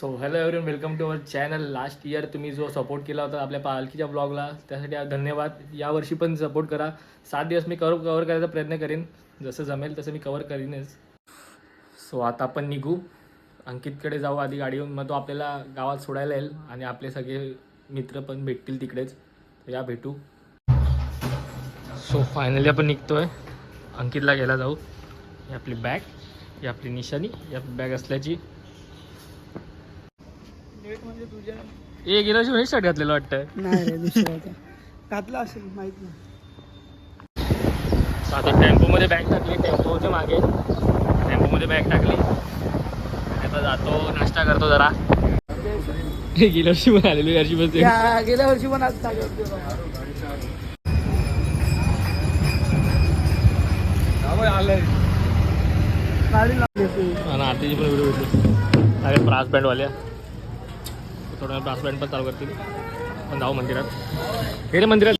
So hello everyone welcome to our channel last year तुम्ही जो support केला होता आपल्या पालखीच्या ब्लॉगला त्यासाठी धन्यवाद. यावर्षी पण सपोर्ट करा. सात दिवस मी कवर कवर करायचा प्रयत्न करेन. जसं जमेल तसं मी कवर करीनच. सो आता आपण निघू. अंकितकडे जाऊ आधी गाडी येऊन मग तो आपल्याला गावात सोडायला येईल आणि आपले सगळे मित्र पण भेटतील तिकडेच. या भेटू. सो फायनली आपण निघतोय. अंकितला घ्यायला जाऊ. ही आपली बॅग ही आपली निशाणी ही आपली बॅग असल्याची. डेट म्हणजे तुझ्या गेल्या वर्षी शर्ट घातलेलं वाटतं. नाही रे दुसरा होता घातला असेल माहीत नाही. आता टेम्पोमध्ये बॅग टाकली टेम्पो होते मागे. टेम्पोमध्ये बॅग टाकली. आता जातो नाश्ता करतो जरा. गेल्या वर्षी पण आलेली वर्षी पण गेल्या वर्षी पण आज होते. गाडी लागली पण व्हिडिओ अरे ब्रास बँडवाल्या थोडं ब्रास बँड पण चालू करतील. पण जाऊ मंदिरात. हे रे मंदिरात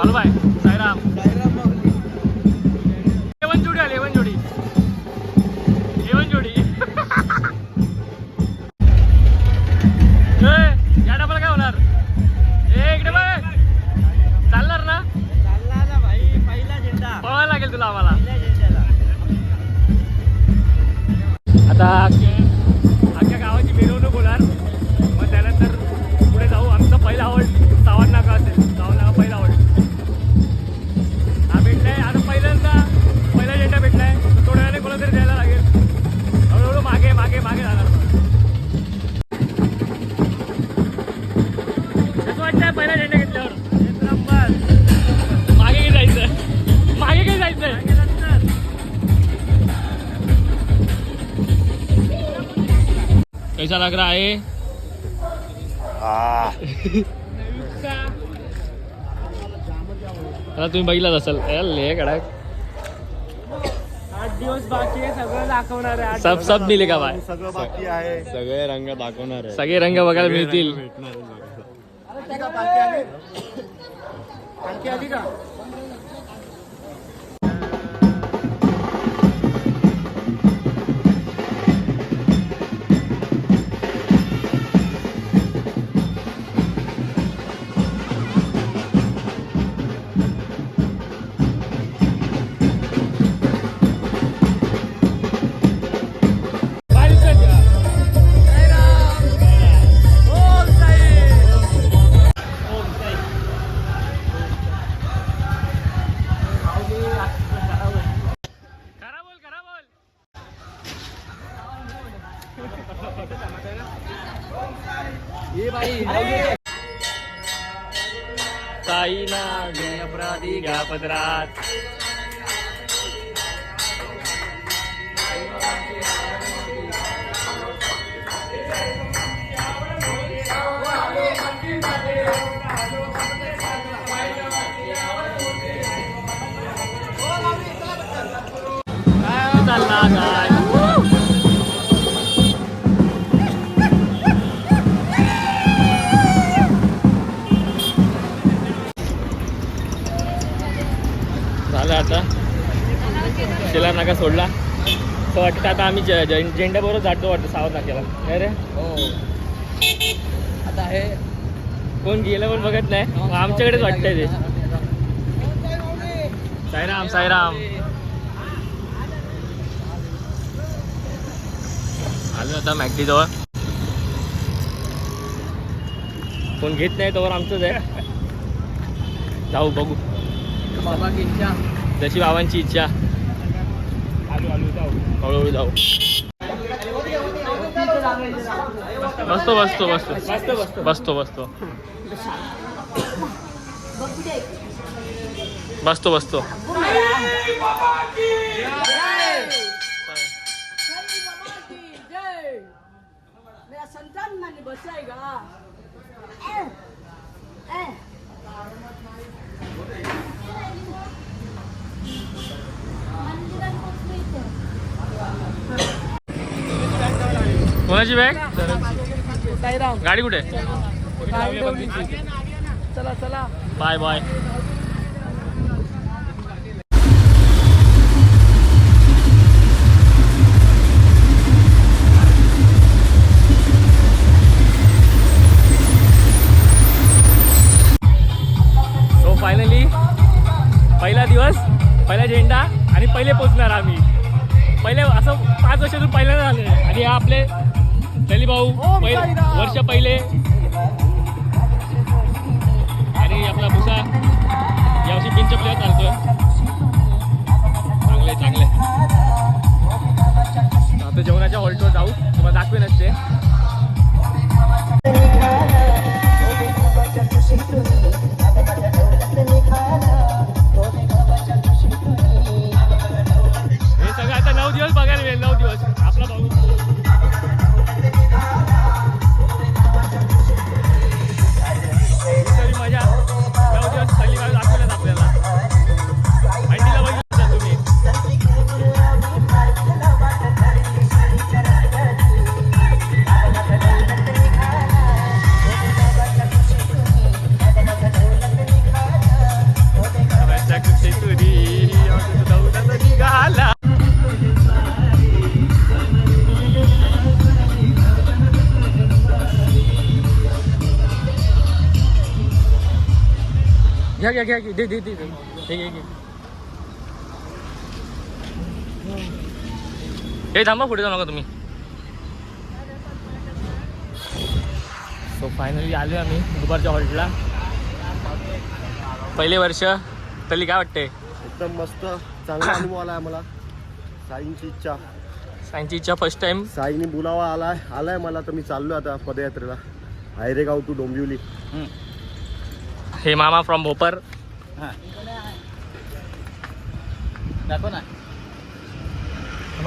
मालूबाई साईराम. लेवन जोडी आली लेवन जोडी. लेवन जोडी. या डबाला काय होणार? ए इकडे बाय चालणार ना? पळायला लागेल तुला आम्हाला. आता कैसा लग रहा है? आता तुम्ही बघितलाच असाल ले कडक आठ दिवस बाकी आहे सगळं दाखवणार आहे आठ सब सब मिले का बाय सगळं बाकी आहे. सगळे रंग दाखवणार आहे सगळे रंग बघायला मिळतील. भेटणार आहे सगळं. आली का? काही ना अपराधी घ्या पदरात. नाका सोडला. असं वाटतं आता आम्ही झेंड्याबरोबर जातो वाटतं सावध नाक्याला काय रे आता हे कोण गेलं पण बघत नाही. मग आमच्याकडेच वाटतंय ते. साईराम साईराम. आलो आता मॅगडी जवळ. कोण घेत नाही तोवर आमचंच आहे. जाऊ बघू. बाबा इच्छा. जशी बाबांची इच्छा. हळूहळू जाऊ. बसतो बसतो बसतो. बसतो बसतो. बसतो बसतो. संतान कोणाची बॅग गाडी कुठे? चला चला. Bye bye. फायनली पहिला दिवस पहिला झेंडा आणि पहिले पोचणार आम्ही. पहिले असं पाच वर्षातून पहिल्यांदा झालं आणि हा आपले दली भाऊ पहिले वर्ष पहिले. आणि आपला भुसा यावर्षी बिनच्या प्लेअर चालतोय चांगले चांगले आता जेवणाच्या हॉल्टवर जाऊ. तुम्हाला दाखवे नसते घ्या घ्या घ्या दे दे दे. हे घे घे हे थांबा पुढे जाऊ नका तुम्ही. सो फायनली आलो आम्ही दुपारच्या हॉल्टला. पहिले वर्ष. तरी काय वाटते एकदम मस्त. चांगला अनुभव आलाय मला साईंची इच्छा. सायन्सची इच्छा फर्स्ट टाइम साईनी बोलावा आलाय आलाय मला. तर मी चाललो आता पदयात्रेला. आयरेगाव टू डोंबिवली. हे मामा फ्रॉम भोपर. दाखव ना.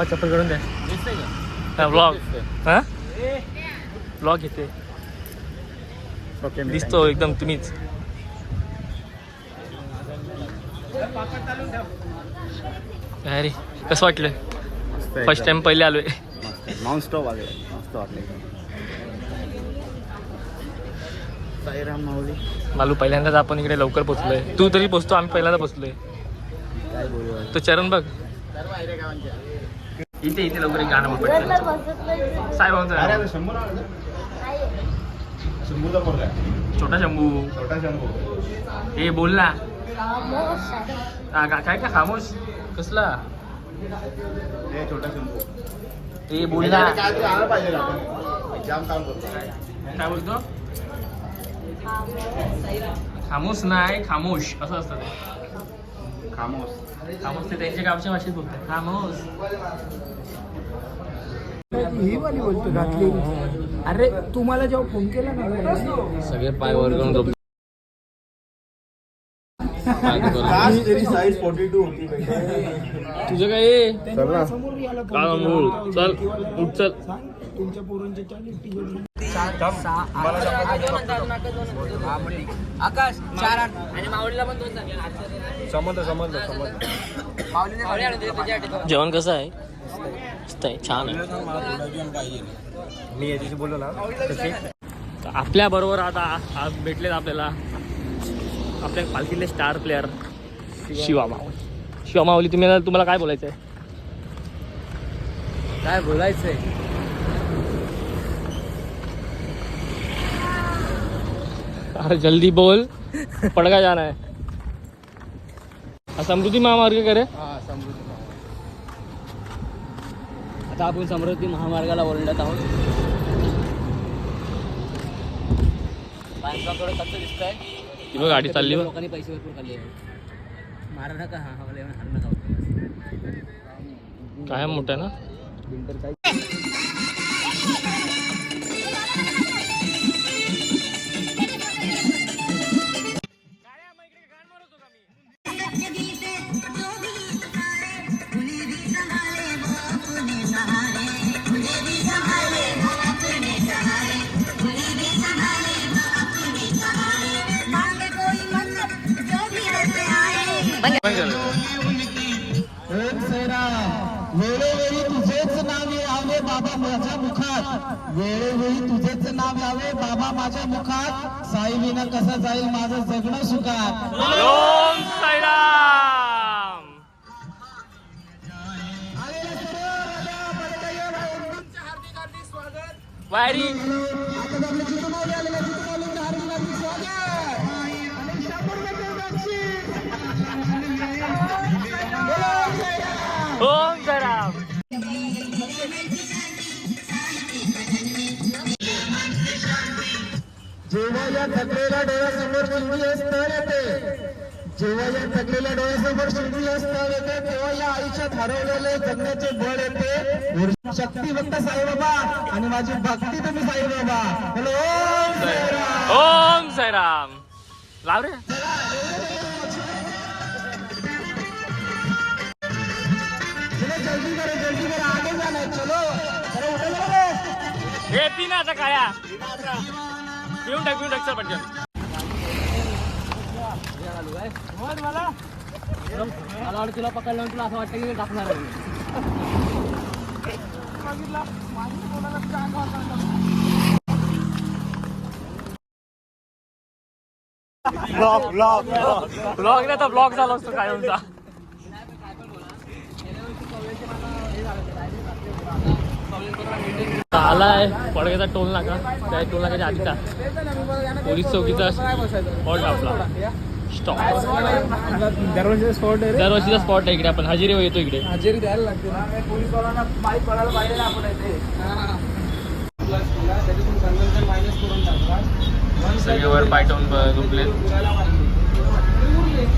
चप्पल करून द्या ब्लॉग हां ब्लॉग घेते. ओके दिसतो एकदम तुम्हीच. काय रे? कसं वाटलं? फर्स्ट टाइम पहिले आलोय. नॉन स्टॉप आले मस्त वाटले साईराम माऊली. मालू पहिल्यांदाच आपण इकडे लवकर पोचलोय तू तरी पोचतो आम्ही पहिल्यांदा पोचलोय तो चरण बघ इथे इथे लवकर एक गाणं बोल पटकन. छोटा शंभू ए बोल ना का- काय का खामोश कसला हे बोल ना काय बोलतो खामोश नाही खामोश. असं असतं ते. खामोश. ते त्यांच्या गावच्या भाषेत बोलतात. खामोश. ही वाली बोलतो घातली. अरे तुम्हाला जेव्हा फोन केला ना सगळे पाय वर करून झोपले. तेरी साईज फोर्टी टू होती तुझं काय? चल उठ चल. तुमच्या पोरांच्या चाळीस टी-शर्ट आकाश चार आठ. आणि माऊलीला पण दोन समजलं समजलं समजलं. जेवण कसं आहे? मस्त आहे छान आहे. मी याच्याशी बोललो ना आपल्या बरोबर आता आज भेटलेत आपल्याला आपल्या पालखीतले स्टार प्लेअर शिवा माऊली. शिवा माऊली तुम्ही तुम्हाला काय बोलायचं आहे काय बोलायचंय? अरे जल्दी बोल. पडगा जाना है. समृद्धी महामार्ग करे. आता आपण समृद्धी महामार्गाला ओरडत आहोत. बांधकामाकडे कसं दिसतंय. ती बघ गाडी चालली बघ. लोकांनी पैसे भरपूर खाल्ले मारा नका हा हा एवढं हार नका. काय मोठं ना? माझ्या मुखात? साईविना कसं जाईल माझं जगणं सुखात? ओम जेव्हा या थकलेल्या डोळ्यासमोर शिंगली स्थळ येते जेव्हा या थकलेल्या डोळ्यासमोर शिंगली स्थळ येते तेव्हा या आयुष्यात हरवलेले जगण्याचे बळ येते. शक्ती फक्त साईबाबा आणि माझी भक्ती तुम्ही साईबाबा. हॅलो ओम साईराम. लाव रे. जल्दी करो जल्दी करो आगे जाना है चलो. अरे उठो जरा रे. हे पी ना आता. काया पिऊन टाक पिऊन टाक चल पटकन. मला वाटतं तुला पकडलं तुला असं वाटतं की मी टाकणार आहे ब्लॉग नाही तर ब्लॉग झाला असतो कायमचा आलाय पडग्याचा टोल नाका. त्या टोल नाकाच्या आधीचा पोलीस चौकीचा स्पॉट आपला. स्टॉप दरवर्षी स्पॉट आहे दरवर्षीचा स्पॉट आहे इकडे आपण. हजेरी येतो इकडे. हजेरी द्यायला लागते. पोलीसवाल्यांना पडायला पाहिजे ना आपण इथे पाय झोपले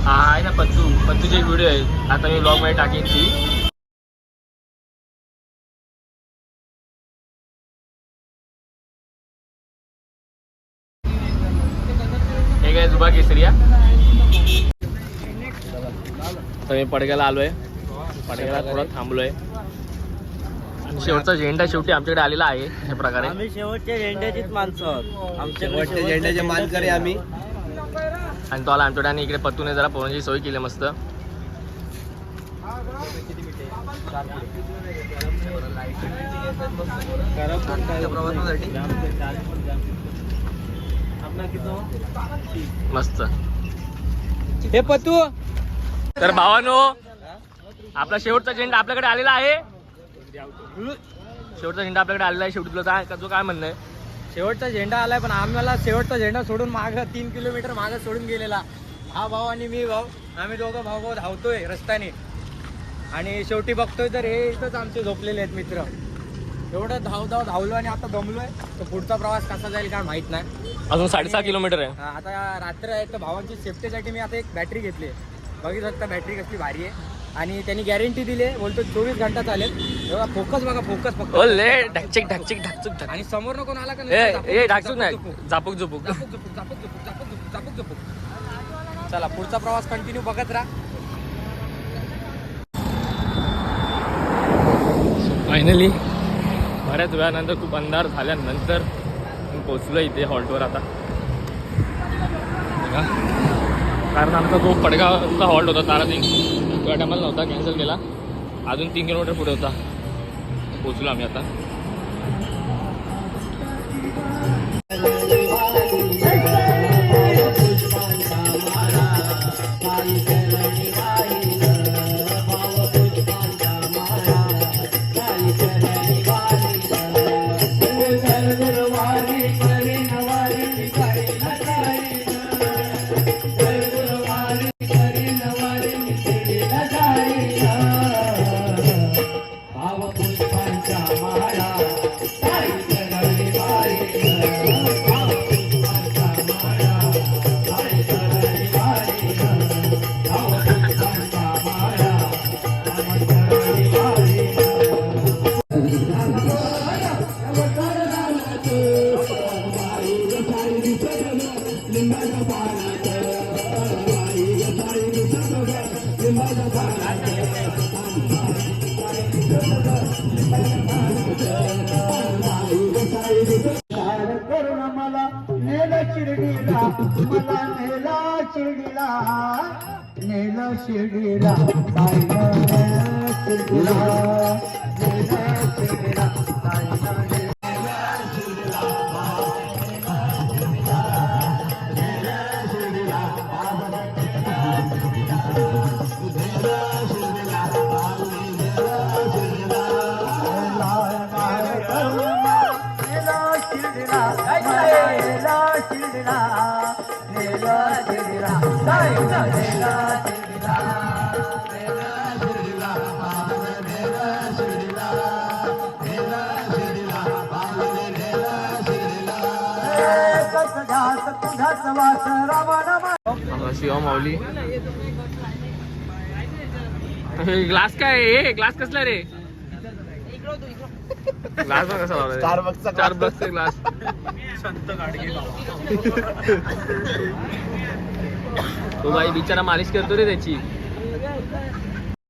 हा आहे ना पत्तू. पत्तूची व्हिडिओ आहे. आता मी ब्लॉगमध्ये टाकेन ती हे काय जुबा केसरिया तर मी पडग्याला आलोय. पडग्याला थोडा थांबलोय. आणि शेवटचा झेंडा शेवटी आमच्याकडे आलेला आहे अशा प्रकारे. आम्ही शेवटच्या झेंड्याचीच माणसं आहोत. आमच्याकडे झेंड्याचे मानकरी आम्ही. आणि तो आला आमच्याकडे आणि इकडे पत्तूने जरा पोहण्याची सोय केली मस्त. मस्त. हे पतू तर भावानो आपला शेवटचा झेंडा आपल्याकडे आलेला आहे. शेवटचा झेंडा आपल्याकडे आलेला आहे शेवटी तुला तुझं काय म्हणणं आहे? शेवटचा झेंडा आलाय पण आम्हाला शेवटचा झेंडा सोडून माग तीन किलोमीटर मागं सोडून गेलेला. हा भाऊ आणि मी भाऊ आम्ही दोघं भाऊ भाऊ धावतोय रस्त्याने. आणि शेवटी बघतोय तर हे इथंच आमचे झोपलेले आहेत मित्र. एवढं धाव धाव धावलो आणि आता दमलोय तर पुढचा प्रवास कसा जाईल काय माहीत नाही. अजून साडेसहा किलोमीटर आहे. आता रात्र आहे तर भावांची सेफ्टीसाठी मी आता एक बॅटरी घेतली बघित शकता बॅटरी कसली भारी आहे. आणि त्यांनी गॅरंटी दिली आहे. बोलतो चोवीस घंटा चालेल. तेव्हा फोकस बघा फोकस फक्त. ढकचिक ढकचिक ढकचुक ढक आणि समोर कोण आला का नुसतं ए ढकचूक नाही. झापूक, झापूक. झुपूक झापूक, झापूक, झापूक, झापूक, झापूक, झापूक, झापूक. चला पुढचा प्रवास कंटिन्यू बघत राहा. फायनली बऱ्याच वेळानंतर खूप अंधार झाल्यानंतर पोचलो इथे हॉल्टवर आता. बघा. कारण आमचा जो पडगावचा हॉल्ट होता तारासिंग त्या टायमाला नव्हता कॅन्सल केला. अजून तीन किलोमीटर पुढे होता. पोचलो आम्ही आता. नेला शिर्डीला बाईनं नेलं शिवा माऊली. ग्लास काय ग्लास कसला रे? ग्लास कसा लावला चार ग्लास. तो भाई बिचारा मालिश करतो रे त्याची.